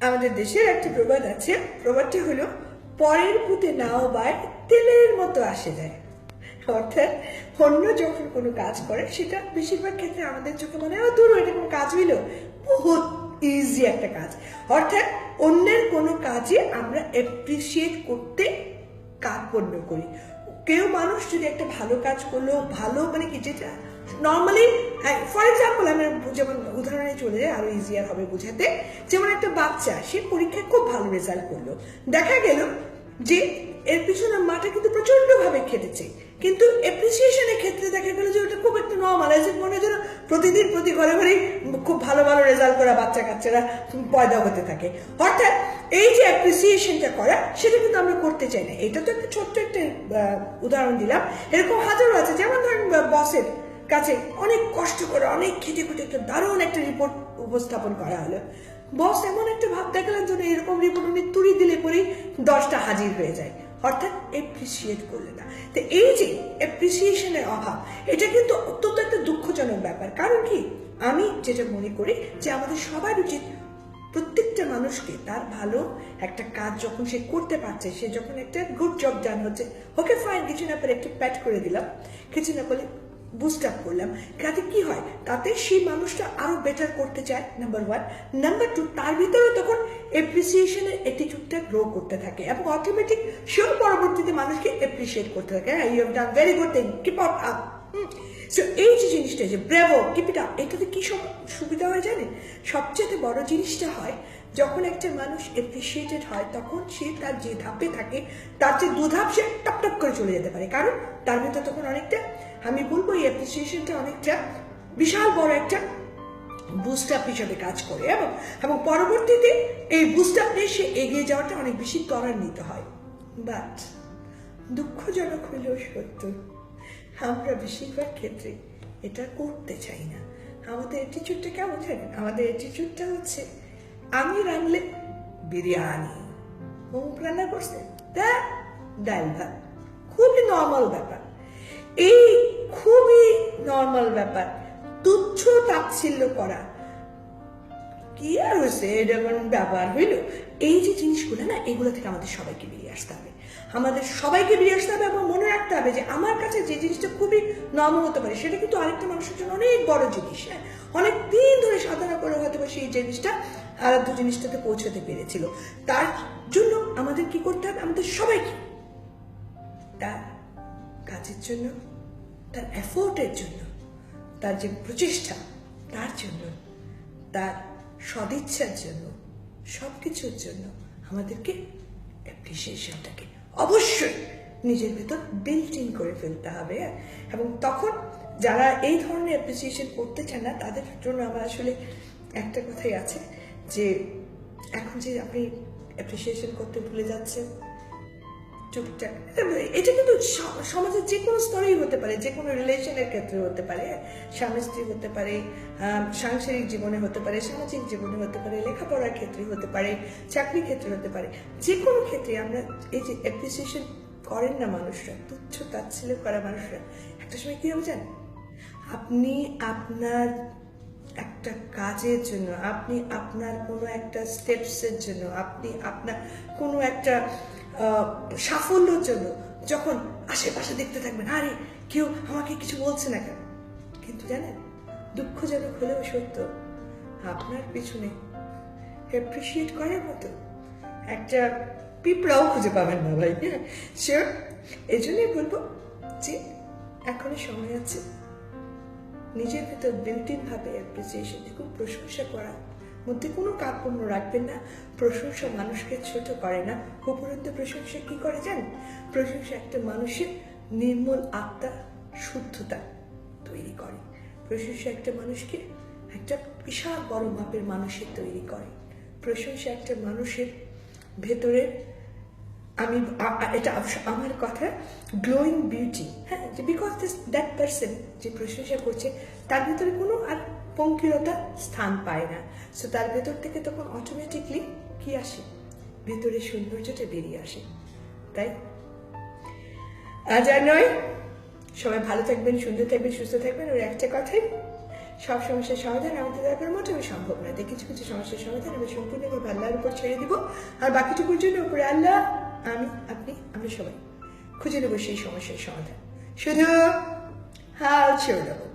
আমাদের দেশের একটা প্রবাদ আছে। প্রবাদটি হলো, পরের পুঁতে নাও বায় তেলের মতো আসে যায়। অর্থাৎ অন্য যখন কোনো কাজ করে, সেটা বেশিরভাগ ক্ষেত্রে আমাদের চোখে মনে হয় দূর এটা কোনো কাজ হইল? বহুত ইজি একটা কাজ। অর্থাৎ অন্যের কোনো কাজে আমরা অ্যাপ্রিসিয়েট করতে কার্পণ্য করি। কেউ মানুষ যদি একটা ভালো কাজ করল, ভালো মানে কি, যেটা নর্মালি ফর এক্সাম্পল আমরা যেমন উদাহরণে চলে যাই, আরও ইজিয়ার হবে বোঝাতে। যেমন একটা বাচ্চা, সে পরীক্ষায় খুব ভালো রেজাল্ট করল। দেখা গেল যে এর পিছনে মাটা কিন্তু প্রচণ্ড ভাবে খেটেছে। কিন্তু এপ্রিসিয়েশনের ক্ষেত্রে দেখা গেল যে ওটা খুব একটা নর্মাল যে মনে হয় যেন প্রতিদিন প্রতি ঘরে ঘরেই খুব ভালো ভালো রেজাল্ট করা বাচ্চা কাচ্চারা পয়দা হতে থাকে। অর্থাৎ এই যে অ্যাপ্রিসিয়েশনটা করা, সেটা কিন্তু আমরা করতে চাই না। এটা তো একটা ছোট্ট একটা উদাহরণ দিলাম। এরকম হাজারো আছে। যেমন ধরেন বসের কাছে অনেক কষ্ট করে, অনেক খেটে খুঁটে একটা দারুণ একটা রিপোর্ট উপস্থাপন করা হলো। বস এমন একটা ভাব দেখালেন যেন এরকম রিপোর্ট উনি তুড়ি দিলে পরেই দশটা হাজির হয়ে যায়। অর্থাৎ এপ্রিসিয়েট করলে না। তো এই যে অ্যাপ্রিসিয়েশনের অভাব, এটা কিন্তু অত্যন্ত একটা দুঃখজনক ব্যাপার। কারণ কি? আমি যেটা মনে করি যে আমাদের সবার উচিত প্রত্যেকটা মানুষকে তার ভালো একটা কাজ যখন সে করতে পারছে, সে যখন একটা গুড জব ডান হচ্ছে ওকে ফাইন কিছু না পারে একটু প্যাট করে দিলাম। কিছু না বলে বুস্ট আপ করলাম। তাতে কি হয়? তাতে সেই মানুষটা আরও বেটার করতে চায় নাম্বার ওয়ান নাম্বার টু তার ভিতরে তখন এপ্রিসিয়েশনের অ্যাটিটিউডটা গ্রো করতে থাকে এবং অটোমেটিক সেও পরবর্তীতে মানুষকে এপ্রিসিয়েট করতে থাকে। You have done very good thing keep up up so এই যে জিনিসটা যে ব্রেভো কিপ ইট আপ এটাতে কি সব সুবিধা হয় জানেন? সবচেয়ে বড় জিনিসটা হয়, যখন একটা মানুষ এপ্রিসিয়েটেড হয়, তখন সে তার যে ধাপে থাকে, তার যে দু ধাপ সে টপ টপ করে চলে যেতে পারে। কারণ তার ভিতরে তখন অনেকটা আমি বলব এই অ্যাপ্রিসিয়েশনটা অনেকটা বিশাল বড় একটা বুস্ট আপ হিসাবে কাজ করে এবং এবং পরবর্তীতে এই বুস্ট আপ নিয়ে সে এগিয়ে যাওয়াটা অনেক বেশি ত্বরান্বিত হয়। বাট দুঃখজনক হলেও সত্য, আমরা বেশিরভাগ ক্ষেত্রে এটা করতে চাই না। আমাদের অ্যাটিচিউডটা কেমন জানেন? আমাদের অ্যাটিচিউডটা হচ্ছে, আমি রানলে বিরিয়ানি অমুক রান্না করছে তা ডাল ভাত, খুবই নর্মাল ব্যাপার। এই খুবই নর্মাল ব্যাপার। তুচ্ছ তাচ্ছিল্য করা। কি আর হয়েছে এটা কোনো ব্যাপার হইল। এই যে জিনিসগুলো না, এগুলো থেকে আমাদের সবাইকে বেরিয়ে আসতে হবে। আমাদের সবাইকে বেরিয়ে আসতে হবে এবং মনে রাখতে হবে যে আমার কাছে যে জিনিসটা খুবই নর্মাল হতে পারে, সেটা কিন্তু আরেকটা মানুষের জন্য অনেক বড় জিনিস হ্যাঁ? অনেক দিন ধরে সাধনা করে হয়তো সেই জিনিসটা আরাধ্য জিনিসটাতে পৌঁছতে পেরেছিল। তার জন্য আমাদের কি করতে হবে? আমাদের সবাইকে তার কাজের জন্য, তার এফোর্টের জন্য, তার যে প্রচেষ্টা, তার জন্য, তার সদিচ্ছার জন্য সব কিছুর জন্য আমাদেরকে অ্যাপ্রিসিয়েশনটাকে অবশ্যই নিজের ভেতর বিল্ট করে ফেলতে হবে এবং তখন যারা এই ধরনের অ্যাপ্রিসিয়েশন করতে চান না, তাদের জন্য আমার আসলে একটা কথাই আছে যে, এখন যে আপনি অ্যাপ্রিসিয়েশন করতে ভুলে যাচ্ছেন টুকটাক এটা কিন্তু সমাজের যে কোনো স্তরেই হতে পারে যে কোনো রিলেশনের ক্ষেত্রে হতে পারে। স্বামী স্ত্রী হতে পারে সাংসারিক জীবনে হতে পারে, সামাজিক জীবনে হতে পারে, লেখাপড়ার ক্ষেত্রে হতে পারে, চাকরির ক্ষেত্রে হতে পারে। যে কোনো ক্ষেত্রে আমরা এই যে অ্যাপ্রিসিয়েশন করেন না মানুষরা, তুচ্ছ তাচ্ছিল্য করা মানুষরা, একটা সময় কি হবে জানেন? আপনি আপনার একটা কাজের জন্য, আপনি আপনার কোনো একটা স্টেপসের জন্য, আপনি আপনার কোনো একটা সাফল্যের জন্য যখন আশেপাশে দেখতে থাকবেন, আরে, কেউ আমাকে কিছু বলছে না কেন? কিন্তু জানেন, দুঃখজনক হলেও সত্য, আপনার পিছনে অ্যাপ্রিসিয়েট করার মতো একটা পিঁপড়াও খুঁজে পাবেন না ভাই হ্যাঁ? শিওর এই জন্যই বলব যে এখনও সময় আছে, নিজের ভেতর বিল্টিন ভাবে অ্যাপ্রিসিয়েশন খুব প্রশংসা করার মধ্যে কোনো কার্পণ্য রাখবেন না। প্রশংসা মানুষকে ছোট করে না। উপরন্ত প্রশংসা কি করে জানেন? প্রশংসা একটা মানুষের নির্মল আত্মা, শুদ্ধতা তৈরি করে। প্রশংসা একটা মানুষকে একটা বিশাল বড় মাপের মানুষের তৈরি করে। প্রশংসা একটা মানুষের ভেতরে আমি এটা আমার কথা গ্লোয়িং বিউটি হ্যাঁ যে বিকজ দিস দ্যাট পার্সন যে প্রশংসা করছে, তার ভিতরে কোনো আর পঙ্কিলতা স্থান পায় না। সো তার ভেতর থেকে তখন অটোমেটিকলি কি আসে? ভেতরে সৌন্দর্যটা বেরিয়ে আসে। তাই? আজ আর নয়। সবাই ভালো থাকবেন, সুন্দর থাকবেন, সুস্থ থাকবেন। ওর একটা কথাই, সব সমস্যার সমাধান আমাদের দ্বারা করা মোটেও সম্ভব নয় তাই কিছু কিছু সমস্যার সমাধান আমি সম্পূর্ণভাবে আল্লাহর উপর ছেড়ে দিব। আর বাকিটুকুর জন্য উপরে আল্লাহ, আমি, আপনি, আমরা সবাই খুঁজে নেব সেই সমস্যার সমাধান। শুধু হাল ছেড়ে দেবো।